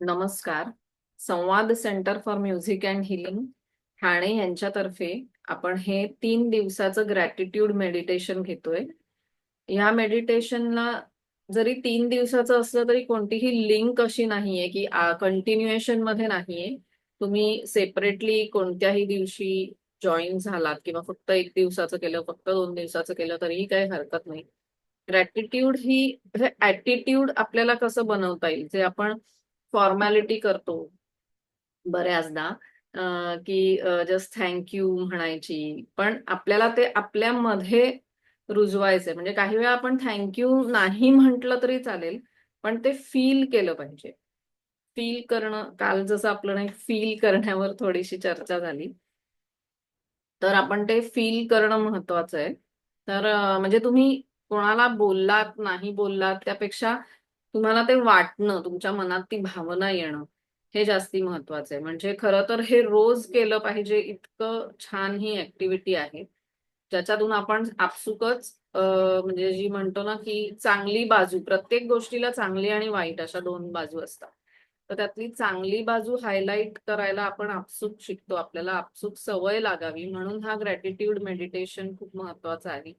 नमस्कार. Samvad centre for music and healing Thane यांच्यातर्फे आपण हे तीन दिवसाचं ग्रॅटिट्यूड मेडिटेशन घेतोय. ह्या मेडिटेशनला जरी तीन दिवसाचं असलं तरी कोणतीही लिंक अशी नाहीये की कंटिन्युएशनमध्ये नाहीये. तुम्ही सेपरेटली कोणत्याही दिवशी जॉईन झालात किंवा फक्त एक दिवसाचं केलं फक्त दोन दिवसाचं केलं तरीही काही हरकत नाही. ग्रॅटिट्यूड ही म्हणजे ऍटिट्यूड आपल्याला कसं बनवता येईल? जे आपण फॉर्मॅलिटी करतो बऱ्याचदा की जस्ट थँक्यू म्हणायची. पण आपल्याला ते आपल्यामध्ये रुजवायचंय. म्हणजे काही वेळा आपण थँक्यू नाही म्हटलं तरी चालेल पण ते फील केलं पाहिजे. फील करणं काल जसं आपलं नाही फील करण्यावर थोडीशी चर्चा झाली. तर आपण ते फील करणं महत्वाचं आहे तर म्हणजे तुम्ही कोणाला बोललात नाही बोललात त्यापेक्षा तुम्हाला ते वाटणं तुमच्या मनात ती भावना येणं हे जास्ती महत्वाचं आहे. म्हणजे खरं तर हे रोज केलं पाहिजे इतकं छान ही ऍक्टिव्हिटी आहे ज्याच्यातून आपण आपसुकच म्हणजे जी म्हणतो ना की चांगली बाजू प्रत्येक गोष्टीला चांगली आणि वाईट अशा दोन बाजू असतात. तर त्यातली चांगली बाजू हायलाईट करायला आपण आपसुक शिकतो आपल्याला आपसुक सवय लागावी म्हणून हा ग्रॅटिट्यूड मेडिटेशन खूप महत्त्वाचा आहे.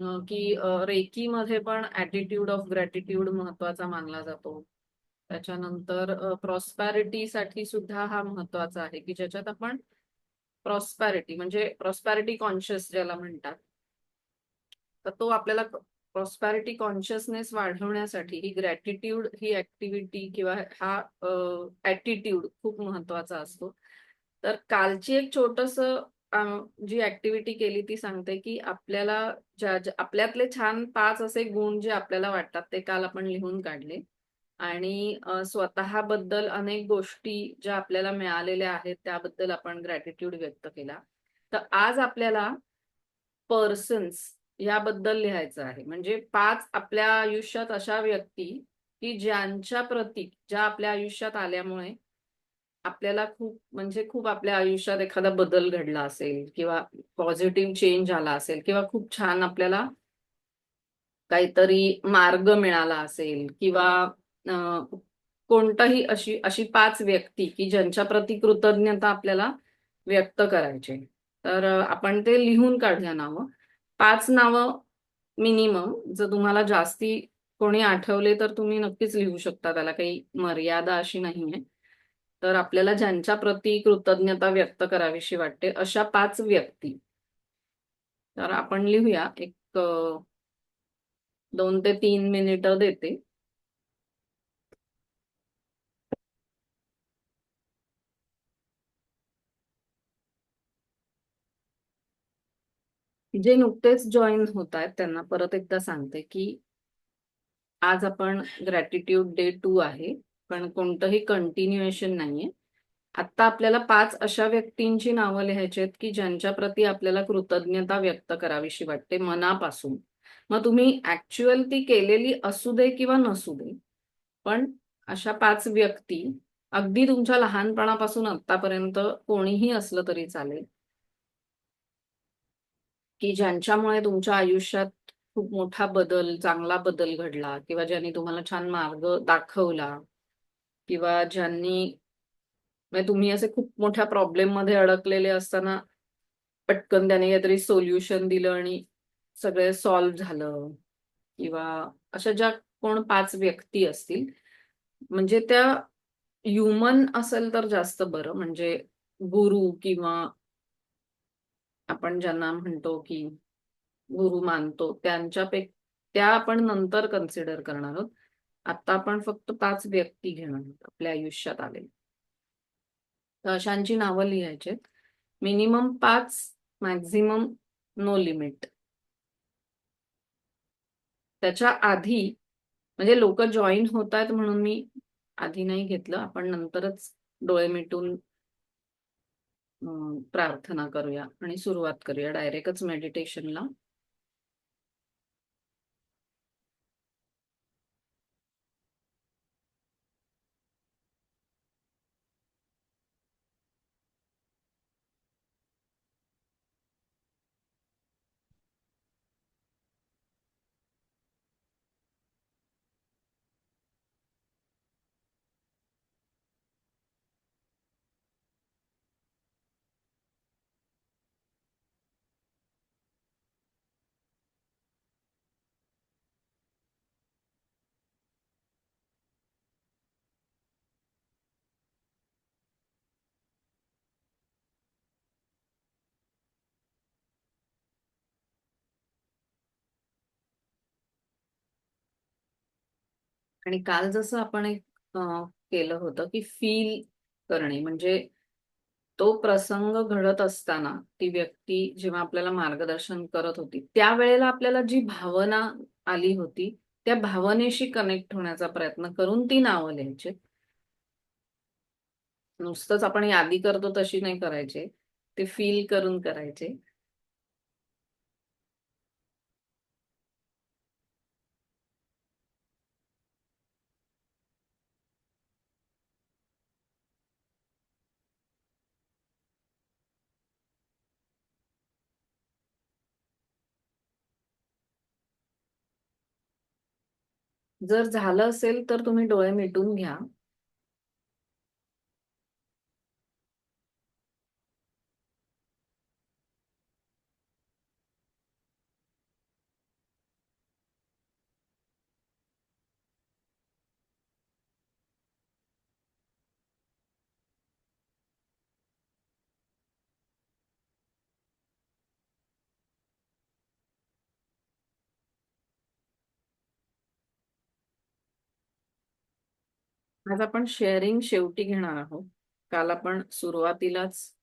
की रेकी मध्ये पण ऍटिट्यूड ऑफ ग्रॅटिट्यूड महत्त्वाचा मानला जातो. त्याच्यानंतर प्रॉस्पॅरिटी साठी सुद्धा हा महत्त्वाचा आहे की ज्याच्यात आपण प्रॉस्पॅरिटी म्हणजे प्रॉस्पॅरिटी कॉन्शियस ज्याला म्हणतात. तर तो आपल्याला प्रॉस्पॅरिटी कॉन्शियसनेस वाढवण्यासाठी ही ग्रॅटिट्यूड ही ऍक्टिव्हिटी किंवा हा ऍटिट्यूड खूप महत्त्वाचा असतो. तर कालची एक छोटस जी ऍक्टिव्हिटी केली ती सांगते की आपल्याला ज्या आपल्यातले छान पाच असे गुण जे आपल्याला वाटतात ते काल आपण लिहून काढले. आणि स्वतःबद्दल अनेक गोष्टी ज्या आपल्याला मिळालेल्या आहेत त्याबद्दल आपण ग्रॅटिट्यूड व्यक्त केला. तर आज आपल्याला पर्सन्स याबद्दल लिहायचं आहे. म्हणजे पाच आपल्या आयुष्यात अशा व्यक्ती की ज्यांच्या प्रती ज्या आपल्या आयुष्यात आल्यामुळे आपल्याला खूप म्हणजे खूप आपल्या आयुष्यात एखादा बदल घडला असेल किंवा पॉझिटिव्ह चेंज आला असेल किंवा खूप छान आपल्याला काहीतरी मार्ग मिळाला असेल किंवा कोणताही अशी अशी पाच व्यक्ती की ज्यांच्या प्रती कृतज्ञता आपल्याला व्यक्त करायची. तर आपण ते लिहून काढूया नावं. पाच नावं मिनिमम जर तुम्हाला जास्ती कोणी आठवले तर तुम्ही नक्कीच लिहू शकता. त्याला काही मर्यादा अशी नाहीये. तर आपल्याला ज्यांच्या प्रती कृतज्ञता व्यक्त करावीशी वाटते अशा पाच व्यक्ती. तर आपण लिहूया एक दोन ते तीन मिनिट देते. जे नुकतेच जॉईन होत आहेत त्यांना परत एकदा सांगते की आज आपण ग्रॅटिट्यूड डे टू आहे. पण कोणतंही कंटिन्युएशन नाहीये. आता आपल्याला पाच अशा व्यक्तींची नावं लिहायची आहेत की ज्यांच्या प्रती आपल्याला कृतज्ञता व्यक्त करावीशी वाटते मनापासून. मग तुम्ही ऍक्च्युअल ती केलेली असू दे किंवा नसू दे पण अशा पाच व्यक्ती अगदी तुमच्या लहानपणापासून आतापर्यंत कोणीही असलं तरी चालेल. की ज्यांच्यामुळे तुमच्या आयुष्यात खूप मोठा बदल चांगला बदल घडला किंवा ज्यांनी तुम्हाला छान मार्ग दाखवला. किंवा ज्यांनी म्हणजे तुम्ही असे खूप मोठ्या प्रॉब्लेममध्ये अडकलेले असताना पटकन त्याने काहीतरी सोल्युशन दिलं आणि सगळे सॉल्व्ह झालं. किंवा अशा ज्या कोण पाच व्यक्ती असतील म्हणजे त्या ह्युमन असेल तर जास्त बरं. म्हणजे गुरु किंवा आपण ज्यांना म्हणतो की गुरु मानतो त्यांच्यापेक्षा त्या आपण नंतर कन्सिडर करणार आहोत. आता आपण फक्त पाच व्यक्ती घेणार आपल्या आयुष्यात आले तर अशांची नावं लिहायची मिनिमम पाच मॅक्झिमम नो लिमिट त्याच्या आधी म्हणजे लोक जॉईन होत आहेत म्हणून मी आधी नाही घेतलं. आपण नंतरच डोळे मिटून प्रार्थना करूया आणि सुरुवात करूया. डायरेक्टच मेडिटेशनला आणि काल जसं आपण एक केलं होतं की फील करणे म्हणजे तो प्रसंग घडत असताना ती व्यक्ती जेव्हा आपल्याला मार्गदर्शन करत होती त्यावेळेला आपल्याला जी भावना आली होती त्या भावनेशी कनेक्ट होण्याचा प्रयत्न करून ती नावं लिहायचे. नुसतंच आपण यादी करतो तशी नाही करायचे ते फील करून करायचे. जर झालं असेल तर तुम्ही डोळे मिटून घ्या. आज आपण शेअरिंग शेवटी घेणार आहोत. काल आपण सुरुवातीलाच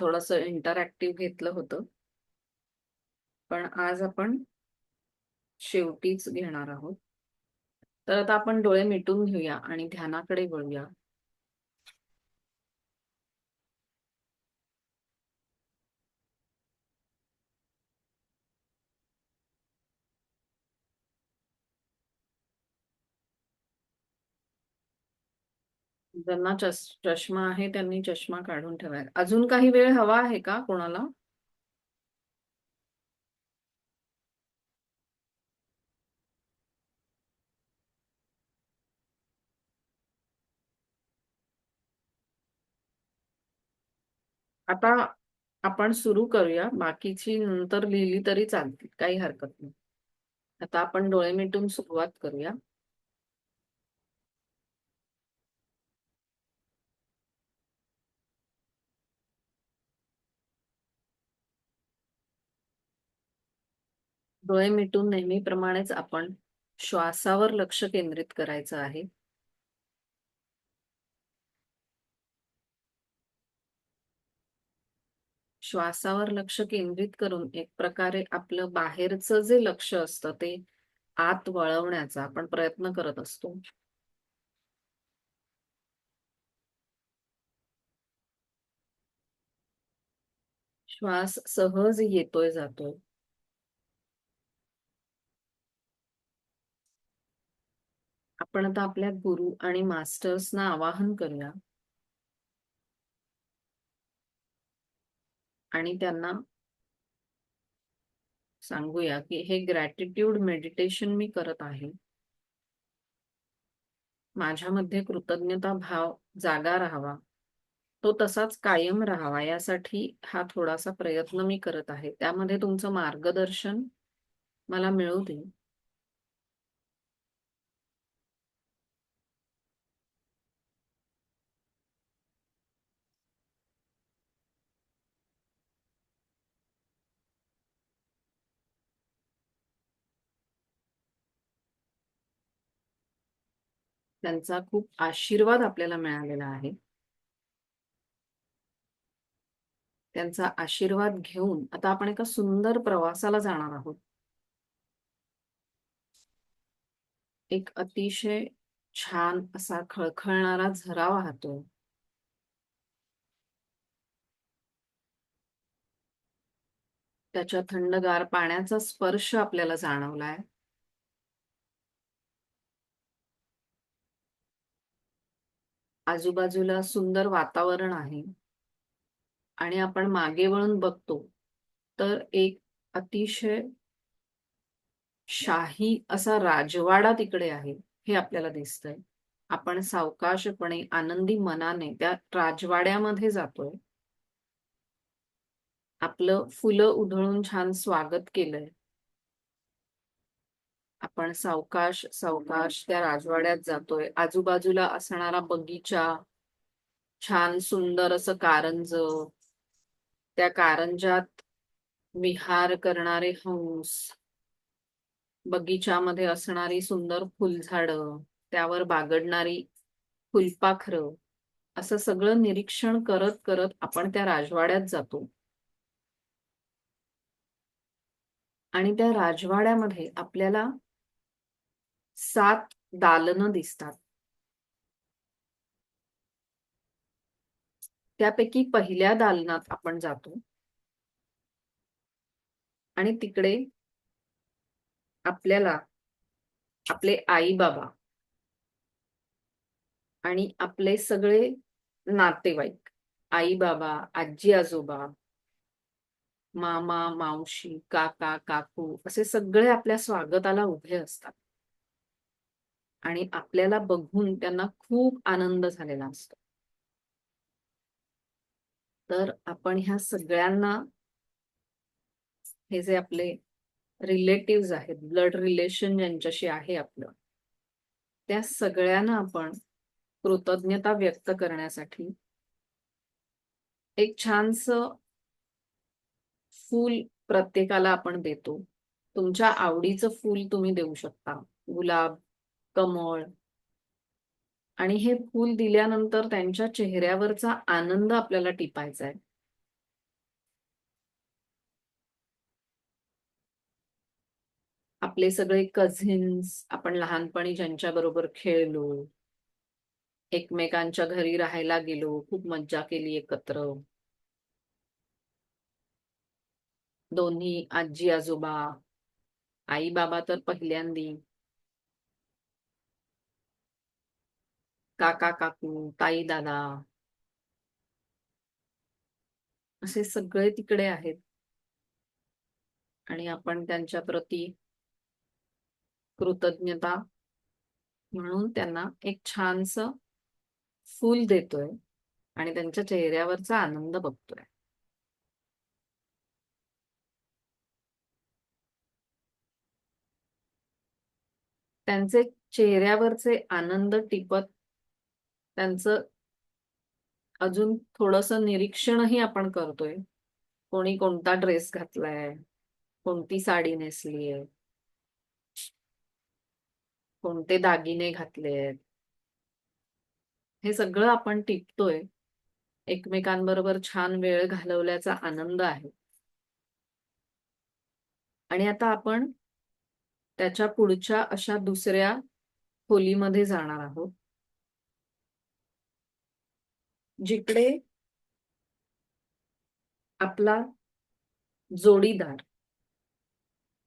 थोडस इंटरॅक्टिव्ह घेतलं होतं. पण आज आपण शेवटीच घेणार आहोत. तर आता आपण डोळे मिटून घेऊया आणि ध्यानाकडे वळूया. ज्यांना चष्मा आहे त्यांनी चष्मा काढून ठेवाय अजून काही वेळ हवा आहे का कोणाला? आता आपण सुरू करूया. बाकीची नंतर लिहिली तरी चालतील. काही हरकत नाही. आता आपण डोळे मिटून सुरुवात करूया. डोळे मिटून नेहमीप्रमाणेच आपण श्वासावर लक्ष केंद्रित करायचं आहे. श्वासावर लक्ष केंद्रित करून एक प्रकारे आपलं बाहेरचं जे लक्ष असतं ते आत वळवण्याचा आपण प्रयत्न करत असतो. श्वास सहज येतोय जातोय. आपण आता आपल्या गुरु आणि मास्टर्सना आवाहन करूया. आणि त्यांना सांगूया की हे ग्रॅटिट्यूड मेडिटेशन मी करत आहे. माझ्यामध्ये कृतज्ञता भाव जागा राहावा. तो तसाच कायम राहावा यासाठी हा थोडासा प्रयत्न मी करत आहे. त्यामध्ये तुमचं मार्गदर्शन मला मिळू दे. त्यांचा खूप आशीर्वाद आपल्याला मिळालेला आहे. त्यांचा आशीर्वाद घेऊन आता आपण एका सुंदर प्रवासाला जाणार आहोत. एक अतिशय छान असा खळखळणारा झरा वाहतो. त्याच्या थंडगार पाण्याचा स्पर्श आपल्याला जाणवलाय. आजूबाजूला सुंदर वातावरण आहे. आणि आपण मागे वळून बघतो तर एक अतिशय शाही असा राजवाडा तिकडे आहे हे आपल्याला दिसतंय. आपण सावकाशपणे आनंदी मनाने त्या राजवाड्यामध्ये जातोय. आपलं फुलं उधळून छान स्वागत केलंय. आपण सावकाश सावकाश त्या राजवाड्यात जातोय. आजूबाजूला असणारा बगीचा छान सुंदर असं कारंज त्या कारंजात विहार करणारे हंस बगीच्यामध्ये असणारी सुंदर फुलझाडं त्यावर बागडणारी फुलपाखरं असं सगळं निरीक्षण करत करत आपण त्या राजवाड्यात जातो. आणि त्या राजवाड्यामध्ये आपल्याला सात दालनं दिसतात. त्यापैकी पहिल्या दालनात आपण जातो. आणि तिकडे आपल्याला आपले आई बाबा आणि आपले सगळे नातेवाईक आई बाबा आजी आजोबा मामा मावशी काका काकू असे सगळे आपल्या स्वागताला उभे असतात. आणि आपल्याला बघून त्यांना खूप आनंद झालेला असतो. तर आपण ह्या सगळ्यांना हे जे आपले रिलेटिव्ह आहेत ब्लड रिलेशन ज्यांच्याशी आहे आपलं त्या सगळ्यांना आपण कृतज्ञता व्यक्त करण्यासाठी एक छानस फूल प्रत्येकाला आपण देतो. तुमच्या आवडीचं फूल तुम्ही देऊ शकता. गुलाब कमळ. आणि हे फूल दिल्यानंतर त्यांच्या चेहऱ्यावरचा आनंद आपल्याला टिपायचा आहे. आपले सगळे कझिन्स आपण लहानपणी ज्यांच्या बरोबर खेळलो एकमेकांच्या घरी राहायला गेलो खूप मज्जा केली एकत्र. दोन्ही आजी आजोबा आई बाबा तर पहिल्यांदी. काका काकू ताई दादा असे सगळे तिकडे आहेत. आणि आपण त्यांच्या प्रती कृतज्ञता म्हणून त्यांना एक छानस फूल देतोय आणि त्यांच्या चेहऱ्यावरचा आनंद बघतोय. त्यांचे चेहऱ्यावरचे आनंद टिपत त्यांचं अजून थोडस निरीक्षणही आपण करतोय. कोणी कोणता ड्रेस घातलाय कोणती साडी नेसलीय कोणते दागिने घातलेत हे सगळं आपण टिपतोय. एकमेकांबरोबर छान वेळ घालवल्याचा आनंद आहे. आणि आता आपण त्याच्या पुढच्या अशा दुसऱ्या खोलीमध्ये जाणार आहोत. जिकडे आपला जोडीदार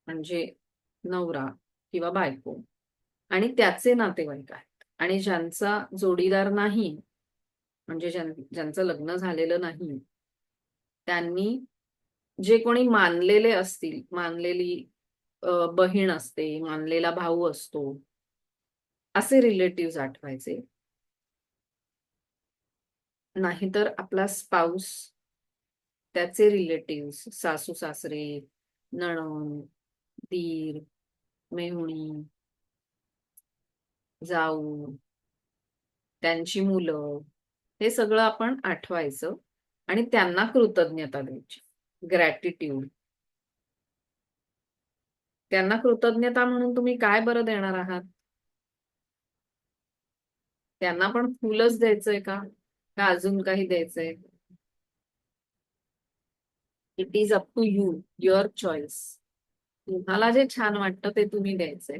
म्हणजे नवरा किंवा बायको आणि त्याचे नातेवाईक आहेत. आणि ज्यांचा जोडीदार नाही म्हणजे ज्यांचं लग्न झालेलं नाही त्यांनी जे कोणी मानलेले असतील मानलेली बहीण असते मानलेला भाऊ असतो असे रिलेटिव्ह आठवायचे. नाहीतर आपला स्पाऊस त्याचे रिलेटिव्ह सासू सासरे नणन दीर मेहुणी जाऊ त्यांची मुलं हे सगळं आपण आठवायचं आणि त्यांना कृतज्ञता द्यायची. ग्रॅटिट्यूड त्यांना कृतज्ञता म्हणून तुम्ही काय बरं देणार आहात? त्यांना पण फुलच द्यायचंय का? का अजून काही द्यायचंय? It is up to you your choice तुम्हाला जे छान वाटतं ते तुम्ही द्यायचंय.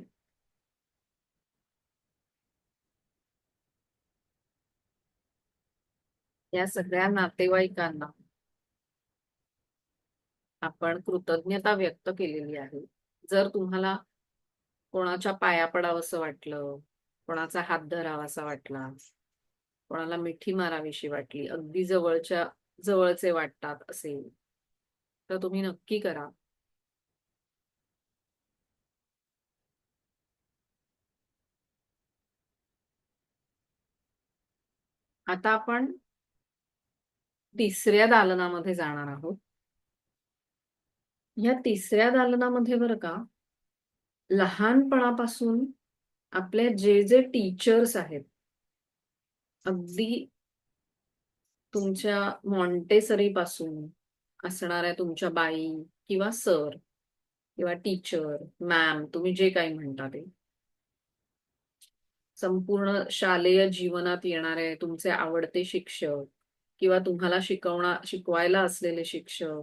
या सगळ्या नातेवाईकांना आपण कृतज्ञता व्यक्त केलेली आहे. जर तुम्हाला कोणाच्या पाया पडावंसं वाटलं कोणाचा हात धरावासा वाटला कोणाला मिठी मारावीशी वाटली अगदी जवळच्या जवळचे वाटतात असेल तर तुम्ही नक्की करा. आता आपण तिसऱ्या दालनामध्ये जाणार आहोत. या तिसऱ्या दालनामध्ये बरं का लहानपणापासून आपले जे जे टीचर्स आहेत अगदी तुमच्या मॉन्टेसरी पासून असणाऱ्या तुमच्या बाई किंवा सर किंवा टीचर मॅम तुम्ही जे काही म्हणता ते. संपूर्ण शालेय जीवनात येणारे तुमचे आवडते शिक्षक किंवा तुम्हाला शिकवणार शिकवायला असलेले शिक्षक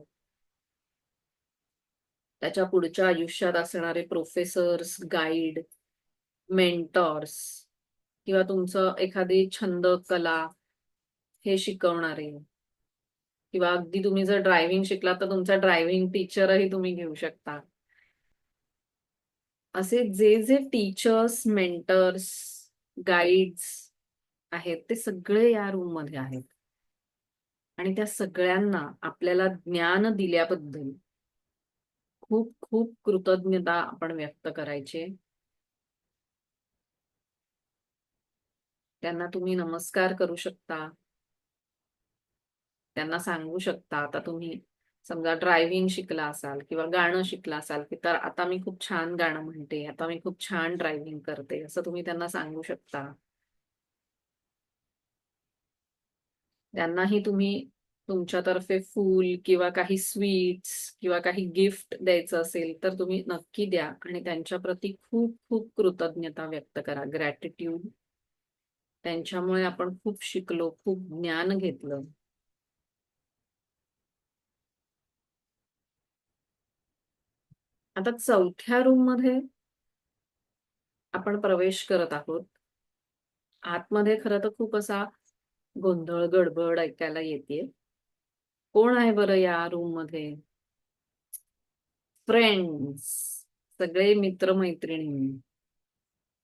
त्याच्या पुढच्या आयुष्यात असणारे प्रोफेसर्स गाईड मेंटॉर्स किंवा तुमचं एखादी छंद कला हे शिकवणारे. किंवा अगदी तुम्ही जर ड्रायव्हिंग शिकला तर तुमचा ड्रायव्हिंग टीचरही तुम्ही घेऊ शकता. असे जे जे टीचर्स मेंटर्स गाईड्स आहेत ते सगळे या रूममध्ये आहेत. आणि त्या सगळ्यांना आपल्याला ज्ञान दिल्याबद्दल खूप खूप कृतज्ञता आपण व्यक्त करायची. त्यांना तुम्ही नमस्कार करू शकता. त्यांना सांगू शकता. आता तुम्ही समजा ड्रायव्हिंग शिकला असाल किंवा गाणं शिकला असाल की तर आता मी खूप छान गाणं म्हणते आता मी खूप छान ड्रायव्हिंग करते असं तुम्ही त्यांना सांगू शकता. त्यांनाही तुम्ही तुमच्यातर्फे फूल किंवा काही स्वीट्स किंवा काही गिफ्ट द्यायचं असेल तर तुम्ही नक्की द्या आणि त्यांच्या प्रती खूप खूप कृतज्ञता व्यक्त करा. ग्रॅटिट्यूड त्यांच्यामुळे आपण खूप शिकलो खूप ज्ञान घेतलं. आता चौथ्या रूममध्ये आपण प्रवेश करत आहोत. आतमध्ये खरं तर खूप असा गोंधळ गडबड ऐकायला येते. कोण आहे बरं या रूममध्ये? फ्रेंड्स सगळे मित्रमैत्रिणी.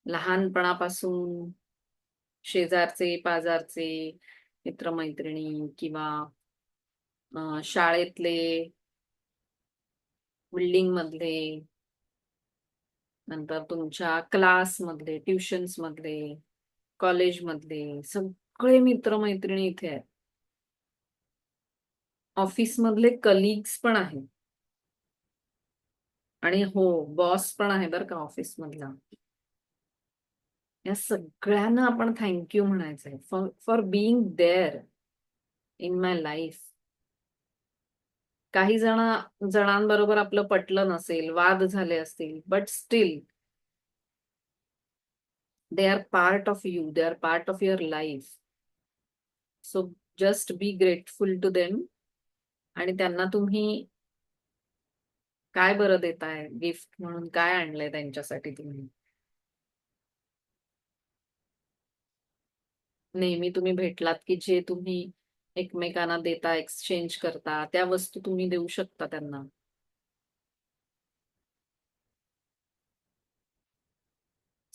लहानपणापासून शेजारचे पाजारचे मित्रमैत्रिणी किंवा शाळेतले बिल्डिंग मधले नंतर तुमच्या क्लास मधले ट्युशन्स मधले कॉलेज मधले सगळे मित्रमैत्रिणी इथे आहेत. ऑफिस मधले कलिग्स पण आहेत. आणि हो बॉस पण आहे बरं का ऑफिस मधला या सगळ्यांना आपण थँक्यू म्हणायचंय. For for being there in my life काही जण जणांबरोबर आपलं पटलं नसेल वाद झाले असतील but still they are part of you they are part of your life so just be grateful to them आणि त्यांना तुम्ही काय बरं देताय गिफ्ट म्हणून काय आणलंय त्यांच्यासाठी तुम्ही? नेहमी तुम्ही भेटलात की जे तुम्ही एकमेकांना देता एक्सचेंज करता त्या वस्तू तुम्ही देऊ शकता त्यांना?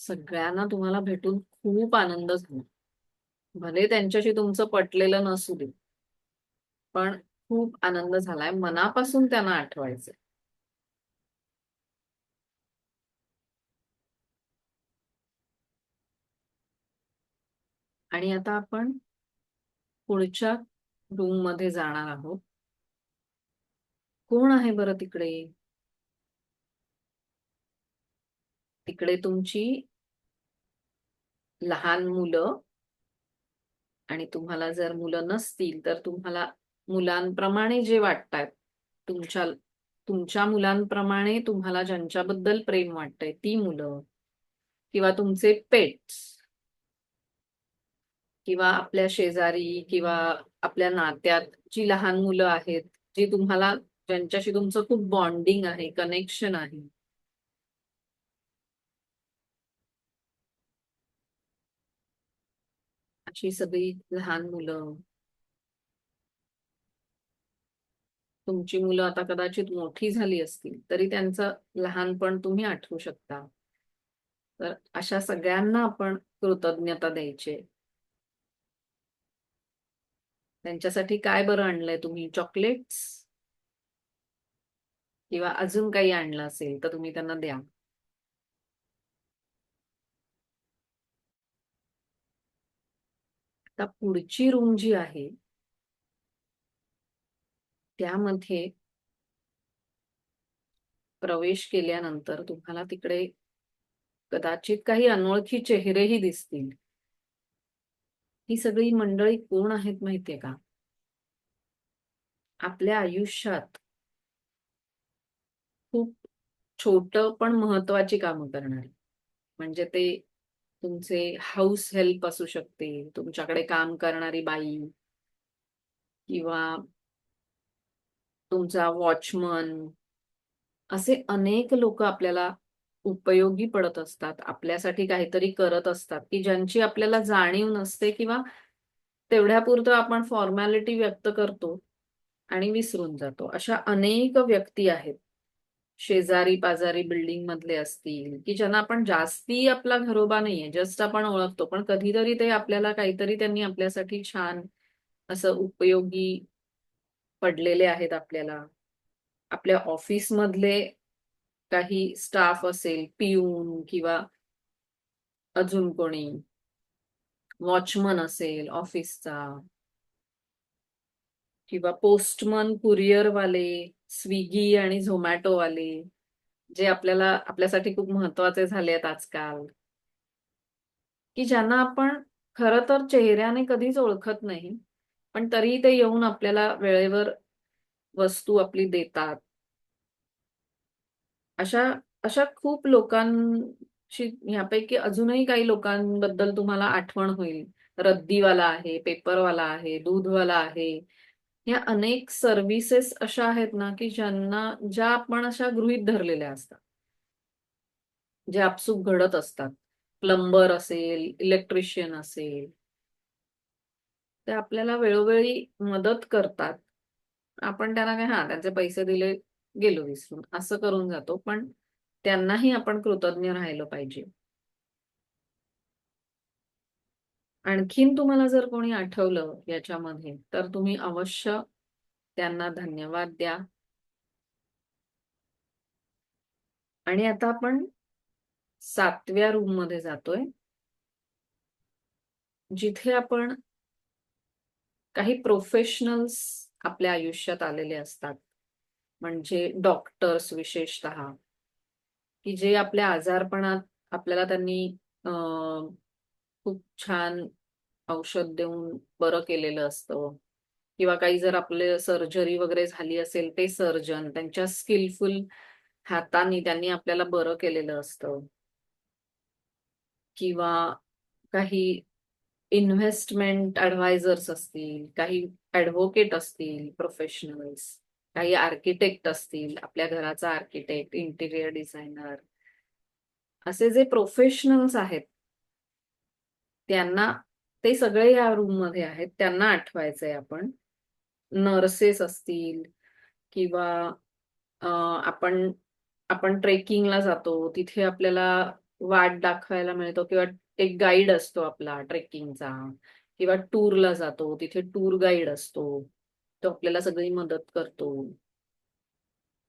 सगळ्यांना तुम्हाला भेटून खूप आनंद झाला. भले त्यांच्याशी तुमचं पटलेलं नसू दे पण खूप आनंद झालाय. मनापासून त्यांना आठवायचं आणि आता आपण पुढच्या रूममध्ये जाणार आहोत. कोण आहे बरं तिकडे? तिकडे तुमची लहान मुलं आणि तुम्हाला जर मुलं नसतील तर तुम्हाला मुलांप्रमाणे जे वाटतात तुमच्या तुमच्या मुलांप्रमाणे तुम्हाला ज्यांच्याबद्दल प्रेम वाटतंय ती मुलं किंवा तुमचे पेट्स किंवा आपल्या शेजारी किंवा आपल्या नात्यात जी लहान मुलं आहेत जी तुम्हाला ज्यांच्याशी तुमचं खूप बॉन्डिंग आहे कनेक्शन आहे. अशी सगळी लहान मुलं. तुमची मुलं आता कदाचित मोठी झाली असतील तरी त्यांचं लहानपण तुम्ही आठवू शकता. तर अशा सगळ्यांना आपण कृतज्ञता द्यायची. त्यांच्यासाठी काय बरं आणलंय तुम्ही? चॉकलेट्स किंवा अजून काही आणलं असेल तर तुम्ही त्यांना द्या. आता पुढची रूम जी आहे त्यामध्ये प्रवेश केल्यानंतर तुम्हाला तिकडे कदाचित काही अनोळखी चेहरेही दिसतील. ही सगळी मंडळी कोण आहेत माहितीये का आपल्या आयुष्यात खूप छोट पण महत्वाची कामं करणारी. म्हणजे ते तुमचे हाऊस हेल्प असू शकते, तुमच्याकडे काम करणारी बाई किंवा तुमचा वॉचमन असे अनेक लोक आपल्याला उपयोगी पडत असतात. आपल्यासाठी काहीतरी करत असतात, की ज्यांची आपल्याला जाणीव नसते किंवा तेवढ्यापुरतं आपण फॉर्मॅलिटी व्यक्त करतो आणि विसरून जातो. अशा अनेक व्यक्ती आहेत. शेजारी-पाजारी बिल्डिंग मधले असतील, की ज्यांना आपण जास्ती आपला घरोबा नाहीये, जस्ट आपण ओळखतो. पण कधीतरी ते आपल्याला काहीतरी त्यांनी आपल्यासाठी छान असं उपयोगी पडलेले आहेत आपल्याला. आपल्या ऑफिसमधले काही स्टाफ असेल, पिऊन किंवा अजून कोणी वॉचमन असेल ऑफिसचा किंवा पोस्टमन, कुरिअरवाले, स्विगी आणि झोमॅटोवाले जे आपल्याला आपल्यासाठी खूप महत्त्वाचे झाले आहेत आजकाल. की ज्यांना आपण खरं तर चेहऱ्याने कधीच ओळखत नाही. पण तरीही ते येऊन आपल्याला वेळेवर वस्तू आपली देतात. अशा अशा खूप लोकांची ह्यापैकी अजूनही काही लोकांबद्दल तुम्हाला आठवण होईल. रद्दीवाला आहे, पेपरवाला आहे, दूधवाला आहे. ह्या अनेक सर्व्हिसेस अशा आहेत ना, की ज्यांना ज्या आपण अशा गृहीत धरलेल्या असतात. जे आपसूक घडत असतात. प्लंबर असेल, इलेक्ट्रिशियन असेल. ते आपल्याला वेळोवेळी मदत करतात. आपण त्यांना काय हा त्यांचे पैसे दिले, गेलो विसरून असं करून जातो. पण त्यांनाही आपण कृतज्ञ राहिलं पाहिजे. आणखीन तुम्हाला जर कोणी आठवलं याच्यामध्ये, तर तुम्ही अवश्य त्यांना धन्यवाद द्या. आणि आता आपण सातव्या रूममध्ये जातोय. जिथे आपण काही प्रोफेशनल्स आपल्या आयुष्यात आलेले असतात. म्हणजे डॉक्टर्स विशेषतः. की जे आपल्या आजारपणात आपल्याला त्यांनी खूप छान औषध देऊन बरं केलेलं असतं. किंवा काही जर आपले सर्जरी वगैरे झाली असेल, ते सर्जन त्यांच्या स्किलफुल हातांनी त्यांनी आपल्याला बरं केलेलं असतं. किंवा काही इन्व्हेस्टमेंट ऍडवायझर्स असतील, काही ऍडव्होकेट असतील, प्रोफेशनल्स, काही आर्किटेक्ट असतील, आपल्या घराचा आर्किटेक्ट, इंटिरियर डिझायनर. असे जे प्रोफेशनल्स आहेत त्यांना ते सगळे या रूममध्ये आहेत. त्यांना आठवायचंय आपण. नर्सेस असतील किंवा आपण आपण ट्रेकिंगला जातो. तिथे आपल्याला वाट दाखवायला मिळतो किंवा एक गाईड असतो आपला ट्रेकिंगचा किंवा टूरला जातो. तिथे टूर गाईड असतो. तो आपल्याला सगळी मदत करतो.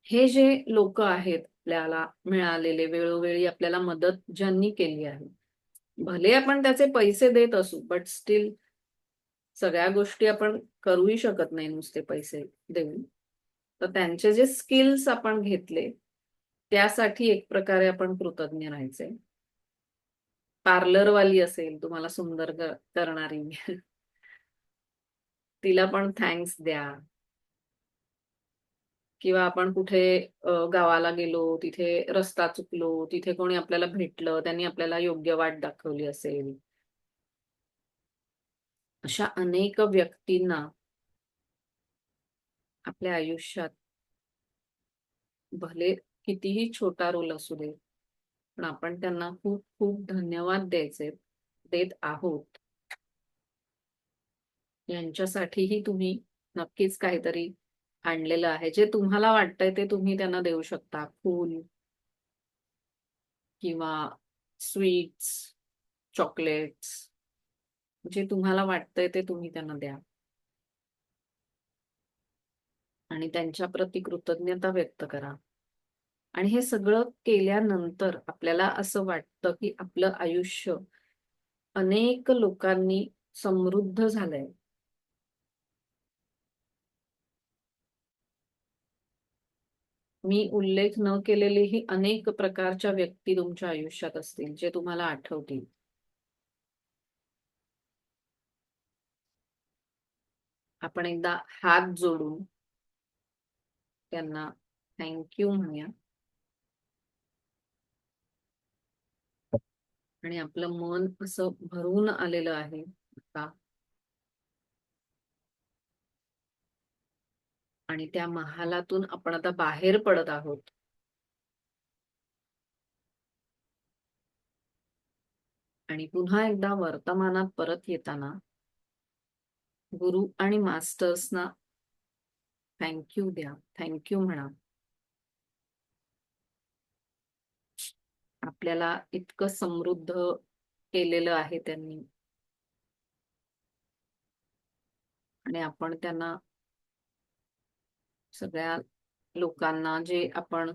हे जे लोक आहेत आपल्याला मिळालेले, वेळोवेळी आपल्याला मदत ज्यांनी केली आहे. भले आपण त्याचे पैसे देत असू, बट स्टील सगळ्या गोष्टी आपण करूही शकत नाही नुसते पैसे देऊन. तर त्यांचे जे स्किल्स आपण घेतले, त्यासाठी एक प्रकारे आपण कृतज्ञ राहायचे पार्लरवाली असेल तुम्हाला सुंदर करणारी. तिला पण थँक्स द्या. किंवा आपण कुठे गावाला गेलो, तिथे रस्ता चुकलो, तिथे कोणी आपल्याला भेटलं, त्यांनी आपल्याला योग्य वाट दाखवली असेल. अशा अनेक व्यक्तींना आपल्या आयुष्यात भले कितीही छोटा रोल असू दे, पण आपण त्यांना खूप खूप धन्यवाद द्यायचे, देत आहोत. यांच्यासाठीही तुम्ही नक्कीच काहीतरी आणलेलं आहे. जे तुम्हाला वाटतंय ते तुम्ही त्यांना देऊ शकता. फूल किंवा स्वीट्स, चॉकलेट्स. जे तुम्हाला वाटतंय ते तुम्ही त्यांना द्या. आणि त्यांच्या प्रति कृतज्ञता व्यक्त करा. आणि हे सगळं केल्यानंतर आपल्याला असं वाटतं, की आपलं आयुष्य अनेक लोकांनी समृद्ध झालंय. मी उल्लेख न केलेलेही अनेक प्रकारच्या व्यक्ती तुमच्या आयुष्यात असतील जे तुम्हाला आठवतील. आपण एकदा हात जोडून त्यांना थँक्यू म्हणूया. आणि आपलं मन असं भरून आलेलं आहे. आणि त्या महालातून आपण आता बाहेर पडत आहोत. आणि पुन्हा एकदा वर्तमानात परत येताना गुरु आणि मास्टर्सना थँक्यू द्या. थँक्यू म्हणा. आपल्याला इतकं समृद्ध केलेलं आहे त्यांनी. आणि आपण त्यांना सगळ्या लोकांना जे आपण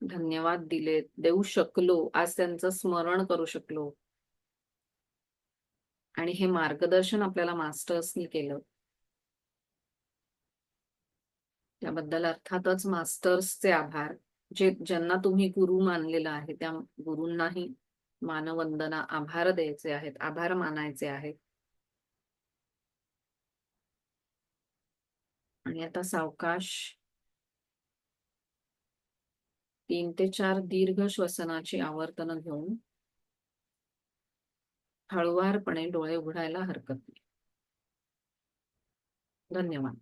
धन्यवाद दिले देऊ शकलो आज त्यांचं स्मरण करू शकलो. आणि हे मार्गदर्शन आपल्याला मास्टर्सनी केलं. त्याबद्दल अर्थातच मास्टर्सचे आभार जे ज्यांना तुम्ही गुरु मानलेलं आहे त्या गुरूंनाही मानवंदना आभार द्यायचे आहेत आभार मानायचे आहेत. आणि आता सावकाश. तीन ते चार दीर्घ श्वसनाची आवर्तन घेऊन हळुवारपणे डोळे उघडायला हरकत नाही. धन्यवाद.